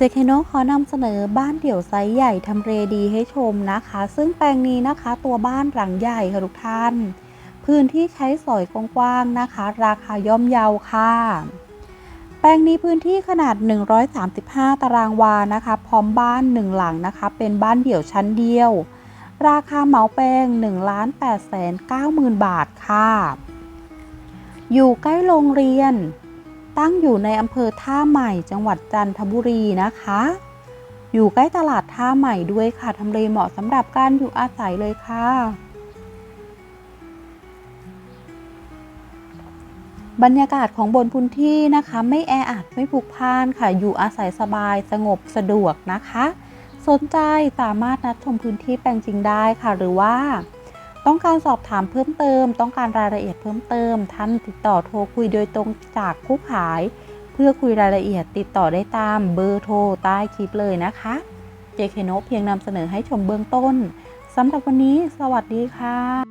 เจเคโนขอนำเสนอบ้านเดี่ยวไซส์ใหญ่ทำเลดีให้ชมนะคะ ซึ่งแปลงนี้นะคะตัวบ้านหลังใหญ่ค่ะทุกท่าน พื้นที่ใช้สอยกว้างๆนะคะ ราคาย่อมเยาค่ะ แปลงนี้พื้นที่ขนาด 135 ตารางวานะคะ พร้อมบ้านหนึ่งหลังนะคะ เป็นบ้านเดี่ยวชั้นเดียว ราคาเหมาแปลง 1 8 9 0 0 0 บาทค่ะ อยู่ใกล้โรงเรียน ตั้งอยู่ในอำเภอท่าใหม่จังหวัดจันทบุรีนะคะ อยู่ใกล้ตลาดท่าใหม่ด้วยค่ะทำเลเหมาะสำหรับการอยู่อาศัยเลยค่ะ บรรยากาศของบนพื้นที่นะคะ ไม่แออัดไม่พลุกพล่านค่ะ อยู่อาศัยสบายสงบสะดวกนะคะ สนใจสามารถนัดชมพื้นที่แปลงจริงได้ค่ะหรือว่า ต้องการสอบถามเพิ่มเติม ต้องการรายละเอียดเพิ่มเติม ท่านติดต่อโทรคุยโดยตรงจากผู้ขาย เพื่อคุยรายละเอียดติดต่อได้ตามเบอร์โทรใต้คลิปเลยนะคะ เจเคโนเพียงนำเสนอให้ชมเบื้องต้นสำหรับวันนี้ สวัสดีค่ะ